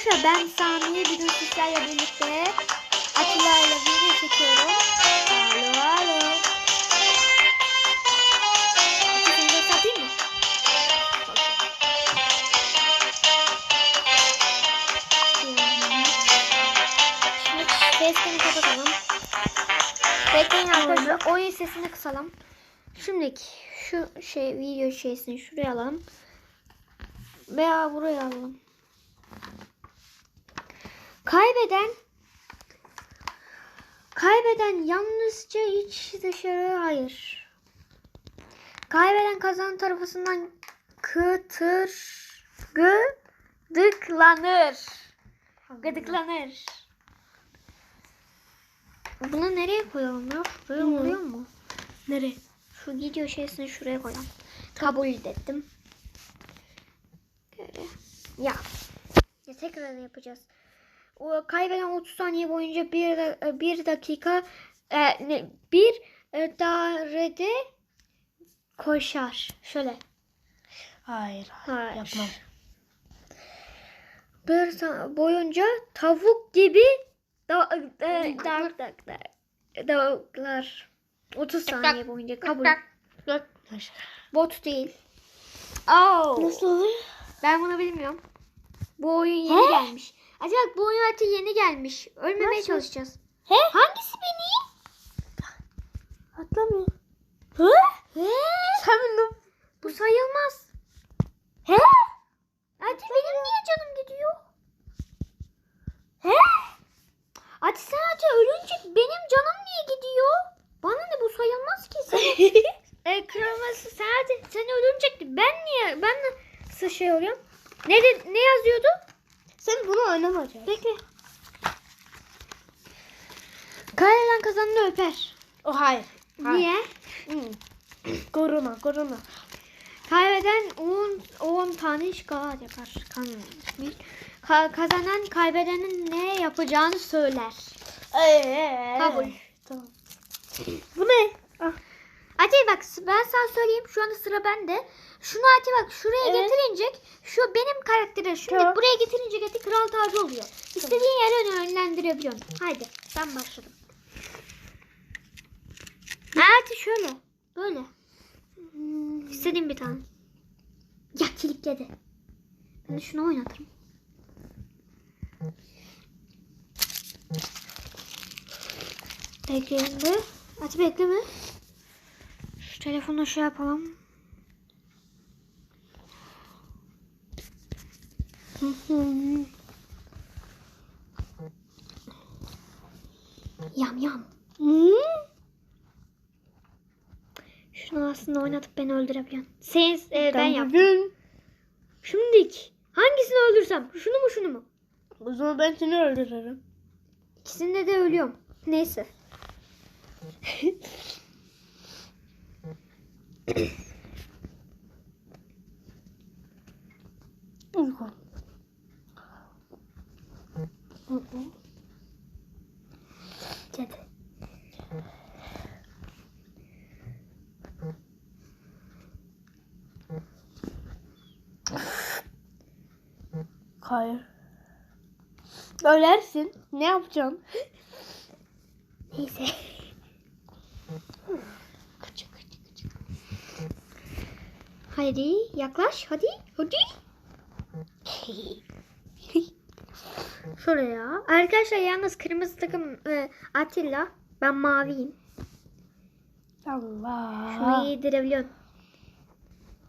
Arkadaşlar ben Sami bugün sizlerle birlikte Atilla ile video çekiyorum. Alo alo. De satayım mı? Şimdi sesini kapatalım. Bekleyin arkadaşlar oyun sesini kısalım. Şimdi şu şey video şeysini şuraya alalım. Veya buraya alalım. Kaybeden Kaybeden yalnızca iç dışarı hayır. Kaybeden kazanan tarafından kıtır gıdıklanır. Gıdıklanır. Bunu nereye koyalım ya? Şuraya Bilmiyorum. oluyor mu? Nereye? Şu video şeysini şuraya koyalım. Kabul ettim. Böyle. Ya. Ya tekrar yapacağız. O kaybeden 30 saniye boyunca bir, da- bir dakika e, bir e, dairede koşar. Şöyle. Hayır. Hayır. Yapmam. Bir boyunca tavuk gibi da, e, dak dak dak davuklar. 30 saniye boyunca kabul. Bot değil. Oh. Nasıl oluyor? Ben bunu bilmiyorum. Bu oyun yeni He? gelmiş. Acaba bu oyun artık yeni gelmiş. Ölmemeye Nasıl? çalışacağız. He? Hangisi benim? Atlamıyor. Hı? He? Sen bunu... Bu sayılmaz. He? Hadi benim niye canım gidiyor? He? Hadi sen hadi ölünce benim canım niye gidiyor? Bana ne bu sayılmaz ki sen. e, kırılması sen hadi sen ölünce ben niye ben nasıl şey oluyorum? Ne de, ne yazıyordu? Sen bunu oynamayacaksın. Bekle. Kaybeden kazanını öper. O hayır. Hayır. Niye? Hmm. Korona, korona. Kaybeden 10 10 tane şokolat yapar. Kan- Ka- kazanan kaybedenin ne yapacağını söyler. Ee, Kabul. Tamam. Bu ne? Ah. Hadi bak ben sana söyleyeyim şu anda sıra bende. Şunu hadi bak şuraya Evet. getirince şu benim karakterim şimdi Tamam. buraya getirince geti kral tacı oluyor. İstediğin yere yönlendirebiliyorsun. Haydi ben başladım. Hadi şöyle. Böyle. Hmm, İstediğim bir tane. Ya kilitledi. Ben de şunu oynatırım. Bekleyin de. Hadi bekleme. Şu telefonu şey yapalım. Yam yam. Hmm. Şunu aslında oynatıp beni öldürebiliyorsun. Sen, e, ben yaptım. Şimdilik hangisini öldürsem? Şunu mu şunu mu? O zaman ben seni öldürürüm. İkisinde de ölüyorum. Neyse. Uyku. Hı Hayır. Ölersin. Ne yapacaksın? Neyse. Kaçı kaçı kaçı. Hadi yaklaş. Hadi. Hadi. Şuraya. Arkadaşlar yalnız kırmızı takım e, Atilla. Ben maviyim. Şunu Allah. yedirebiliyorsun.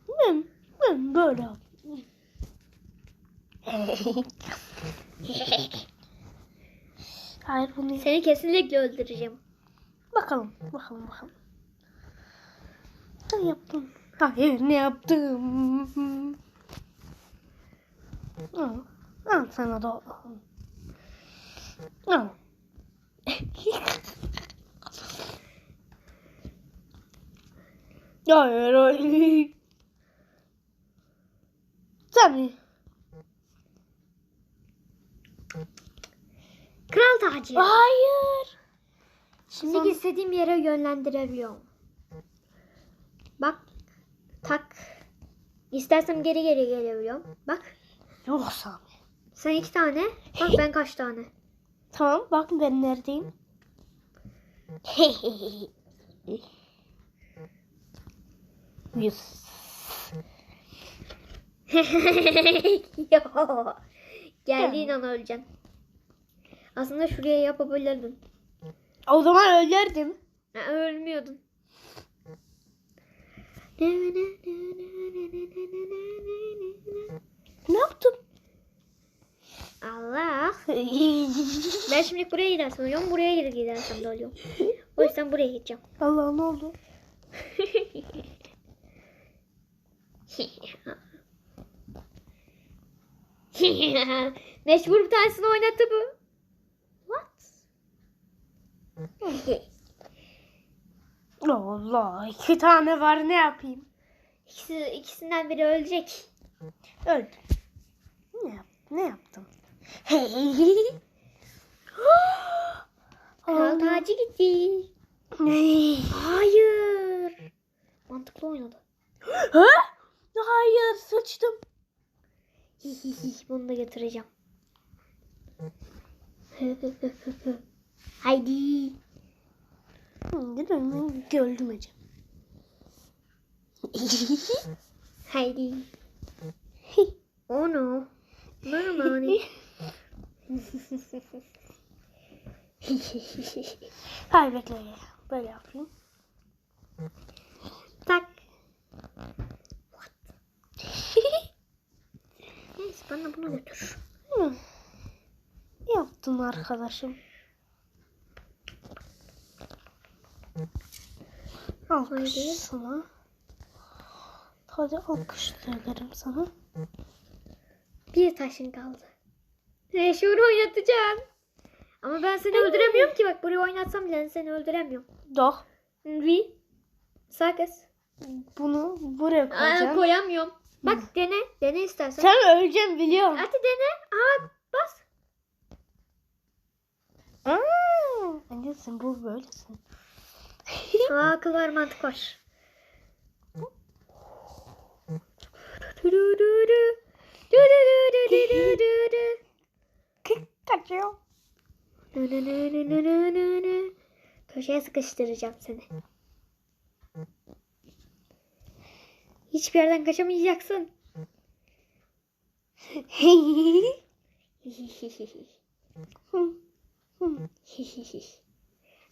Ben, ben böyle. Hayır bunu Seni kesinlikle öldüreceğim. bakalım bakalım bakalım. Ne yaptım? Hayır ne yaptım? Al, al sana da. Al. Hayır hayır. Sen Kral tacı. Hayır. Şimdi Son- istediğim yere yönlendirebiliyorum. Bak. Tak. İstersem geri geri gelebiliyorum. Bak. Yok Sami. Sen iki tane. Bak ben kaç tane. Tamam bak ben neredeyim. Yüz. Yo. Geldiğin an öleceksin. Aslında şuraya yapabilirdin. O zaman ölerdim. Ha, ölmüyordun. Ne yaptım? Allah. Ben şimdi buraya gidersem ölüyorum. Buraya gidersem de ölüyorum. O yüzden buraya gideceğim. Allah ne oldu? Meşhur bir tanesini oynattı bu. What? Allah iki tane var ne yapayım? İkisi, ikisinden biri ölecek. Öldüm. Ne, yap ne yaptım? Kral tacı gitti. Ne? Hayır. Mantıklı oynadı. Ha? Hayır sıçtım. Bunu da götüreceğim. Haydi. Öldüm hocam. Haydi. Oh no. No no. Hayır bekle. Böyle yapayım. tak. Neyse bana bunu götür. Hı. Yaptım arkadaşım. Alkış sana. Hadi alkış ederim sana. Bir taşın kaldı. Meşhur oynatacağım. Ama ben seni öldüremiyorum ki bak buraya oynatsam bile seni öldüremiyorum. Doh. Vi. Sakız. Bunu buraya Aa, koyacağım. koyamıyorum. Bak dene. Dene istersen. Sen öleceksin biliyorum. Hadi dene. Aa bas. Aa, sen bu böylesin. Aa, akıl var mantık var. Kaçıyor. Köşeye sıkıştıracağım seni. Hiçbir yerden kaçamayacaksın.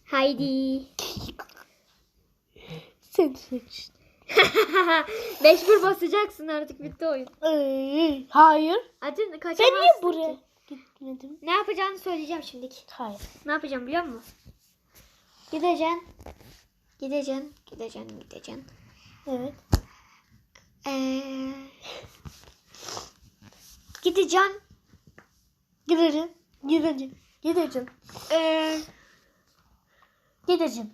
Haydi. sen sıçtın. Mecbur basacaksın artık bitti oyun. Ee, hayır. Hadi kaçamazsın Sen niye ki. buraya gitmedin? Ne yapacağını söyleyeceğim şimdiki. Hayır. Ne yapacağım biliyor musun? Gideceksin. Gideceksin. Gideceksin. Gideceksin. Evet. Ee, gideceksin. Gideceğim. Gideceğim. Gideceğim. Ee, Gideceğim.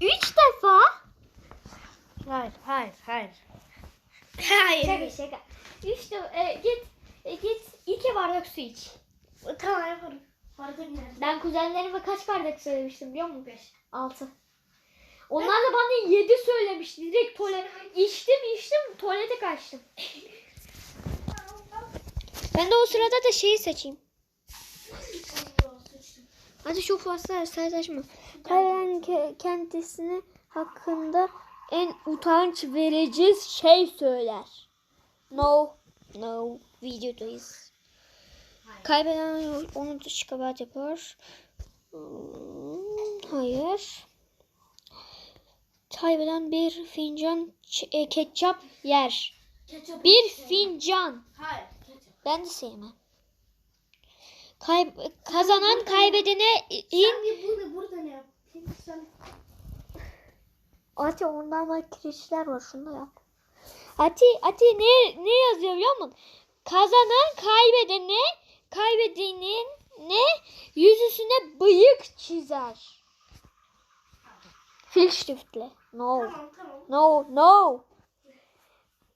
Üç defa. Hayır, hayır, hayır. Şaka şaka. Üç defa. e, git. e, git. iki bardak su iç. Tamam yaparım. Bardak nerede? Ben kuzenlerime kaç bardak söylemiştim biliyor musun? Beş. Altı. Onlar da bana yedi söylemişti. Direkt tuvalet. içtim içtim tuvalete kaçtım. Ben de o sırada da şeyi seçeyim. Hadi çok fazla sertaşma. Kaybeden ke- kendisini hakkında en utanç verici şey söyler. No, no, videodayız. Kaybeden onu dış kabahat yapar. Hmm, Hayır. Kaybeden bir fincan e, ketçap yer. Bir fincan. Hayır. Ben de sevmem. Kay- kazanan kaybedene in Sen burada, burada ne yapayım? Ati ondan var kirişler var şunu yap. Ati Ati ne ne yazıyor biliyor musun? Kazanan kaybedene kaybedenin ne yüzüsüne bıyık çizer. Filştiftle. No. Tamam, tamam. No, no.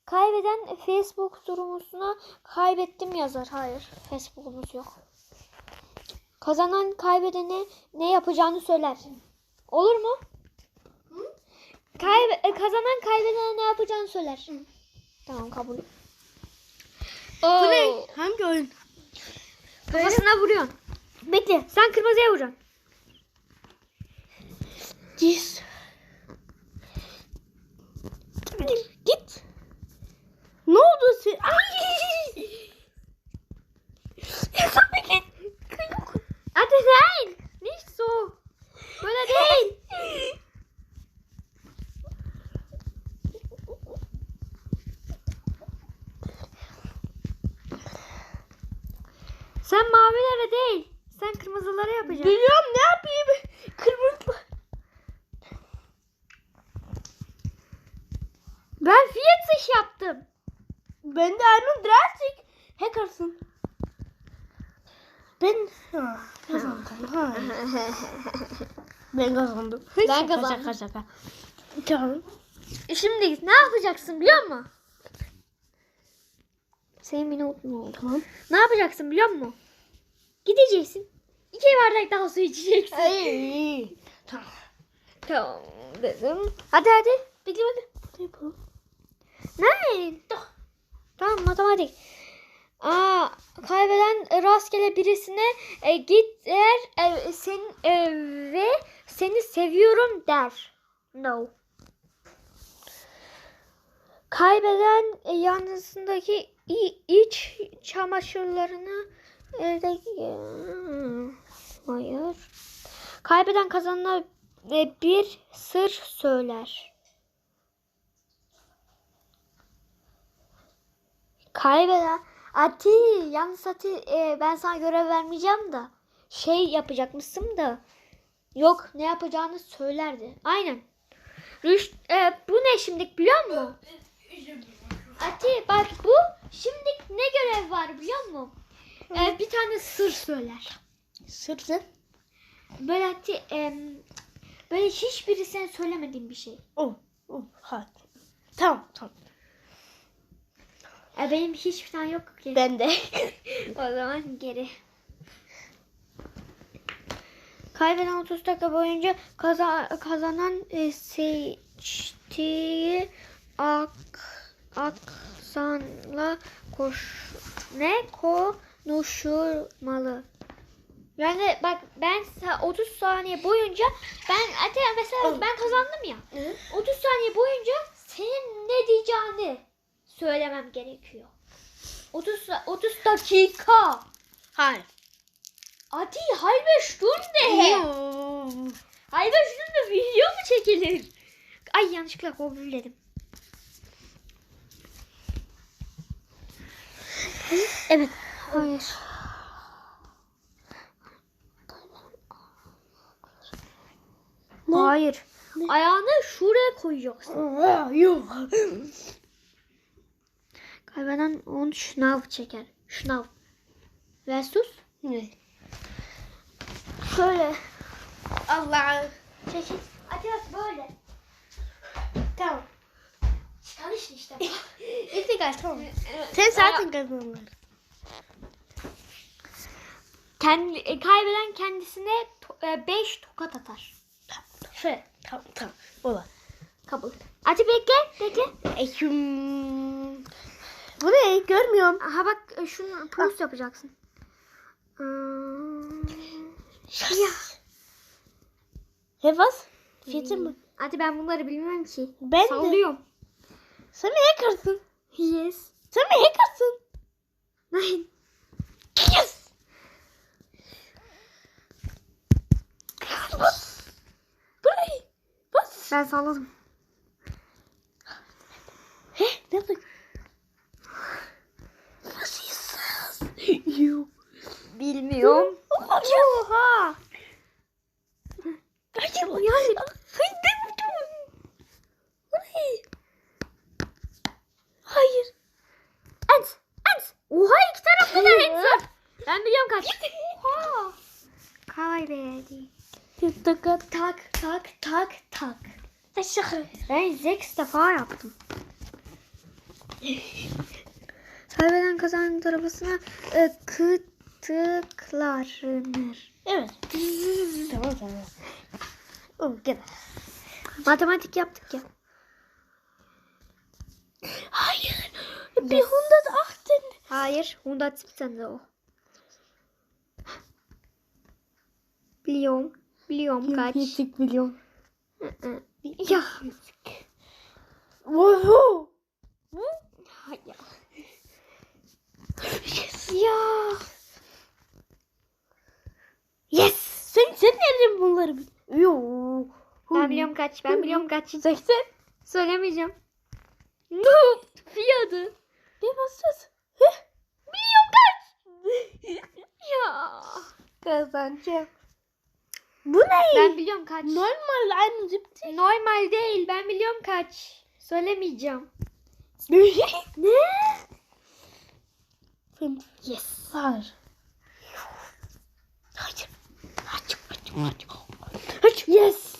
Kaybeden Facebook durumusuna kaybettim yazar. Hayır, Facebook'umuz yok. Kazanan kaybedene ne yapacağını söyler. Olur mu? Kaybe e, kazanan kaybedene ne yapacağını söyler. Tamam kabul. Bu ne? Hangi oyun? Kafasına vuruyorsun. Bekle. Sen kırmızıya vuracaksın. Git. Git. Ne oldu sen? Bekle. Hadi nein. Nicht so. Böyle değil. Sen mavilere değil. Sen kırmızılara yapacaksın. Biliyorum ne yapayım? Kırmızı. Ben fiyat iş yaptım. Ben de Arnold Drastic. Hackersın. Ben ha, kazandım. Ha. ben kazandım. Ben kazandım. Şaka şaka. Tamam. Şimdi ne yapacaksın biliyor musun? Senin bir not mu oldu? Tamam. Ne yapacaksın biliyor musun? Gideceksin. İki bardak daha su içeceksin. Ay. Tamam. Tamam dedim. Hadi hadi. Bekle bekle. Ne yapalım? Nein. Tamam matematik. Aa, kaybeden rastgele birisine e, git der e, sen e, ve seni seviyorum der. No. Kaybeden e, yanısındaki i- iç çamaşırlarını evdeki Hmm, hayır. Kaybeden kazanana e, bir sır söyler. Kaybeden Ati yalnız Ati e, ben sana görev vermeyeceğim da şey yapacakmışsın da yok ne yapacağını söylerdi. Aynen. Rüş, e, bu ne şimdilik biliyor musun? Ati bak bu şimdilik ne görev var biliyor musun? E, bir tane sır söyler. Sırtı. Böyle Ati e, böyle hiçbirisine söylemediğim bir şey. Oh. Oh. Hadi. Tamam tamam. E, benim hiçbir tane yok ki. Ben de. O zaman geri. Kaybeden 30 dakika boyunca kaza, kazanan e, seçtiği ak, aksanla koş ne konuşulmalı. Yani bak ben sa- 30 saniye boyunca ben mesela ben kazandım ya. 30 saniye boyunca senin ne diyeceğini söylemem gerekiyor. 30 sa- 30 dakika. Hayır. Adi halbe Stunde. Halbe Stunde video mu çekilir? Ay yanlışlıkla dedim. Evet. Hayır. Hayır. Ayağını şuraya koyacaksın. Yok. Kaybeden 10 şınav çeker. Şınav. Ve sus. Ne? Şöyle. Allah. Çekil. Hadi bak böyle. Tamam. Çalış işte. İntikal tamam. Sen zaten kazandın. Kendi, e, kaybeden kendisine 5 tokat atar. Şöyle. Tamam tamam. Ola. Kabul. Hadi bekle. Bekle. Eküm. Bu ne? Görmüyorum. Aha bak e, şunu post yapacaksın. Hmm. Ya. He bas. Fiyatı mı? Hadi ben bunları bilmem ki. Ben de. Sallıyorum. Sen mi hackersın? Yes. Sen mi hackersın? Nein. Yes. Burayı. Bas. Ben salladım. He? Ne yaptık? Nasılsınız? Yok. Bilmiyorum. Oha. Hayır. Yani Hayır demedim. Hayır. Hayır. Ent. Ent. Oha iki tarafta da ent var. Kaç. Oha. Kaybedi. Tak tak Tak tak tak. Ben seks defa yaptım. Kaybeden kazanın arabasına e, kıtıklanır. Evet. tamam tamam. Oh, gel. Matematik yaptık ya. Hayır. Bir da aktın. Hayır. Honda Tipsen de o. Biliyorum. Biliyorum kaç. Milyon. Hı-hı. ya. Wow. Hayır. Ya. Yes. Sen, sen nereden bunları bil? Yo. Ben biliyorum kaç. Ben biliyorum kaç. 80. Söylemeyeceğim. Noob. Fiyadı. Ne basacağız? Biliyorum kaç. ya. Kazanacağım. Bu ne? Ben biliyorum kaç. Normal aynı zipti. Normal değil. Ben biliyorum kaç. Söylemeyeceğim. ne? Yes. Var. Hadi. Hadi. Hadi. Hadi. Hadi. Yes.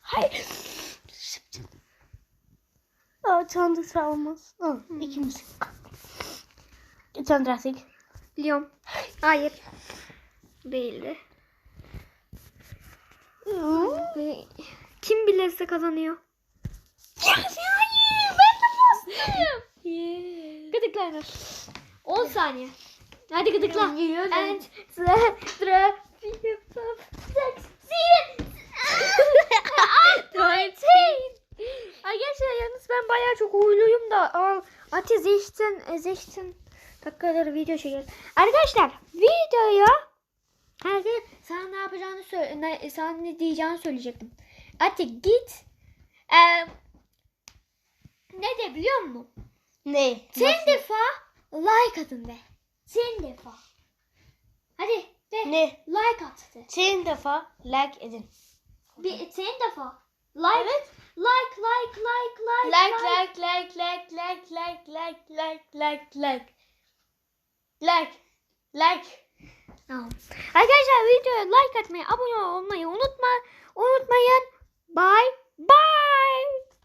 Hayır. Aa, çantası olmaz. Aa, ikimiz. Çantası. Biliyorum. Hayır. Değildi. Kim bilirse kazanıyor. Yes. Hayır. Ben de bastım. Yes. Gıdıklanır. 10 saniye. Hadi gıdıkla. And tra tra six seven Arkadaşlar yalnız ben bayağı çok huyluyum da Ati zeytin zeytin dakikaları video çekiyoruz. Arkadaşlar videoya Hadi sana ne yapacağını söyle sana ne diyeceğini söyleyecektim. Ati git eee, ne de biliyor musun? Ne? Sen defa like atın de. Sen defa. Hadi de. Ne? Like at de. Sen defa like edin. Bir, sen defa. Like. Evet. Like like like like. Like like like like like like like like like like. Like. Like. Arkadaşlar videoya like atmayı, abone olmayı unutma. Unutmayın. Bye bye.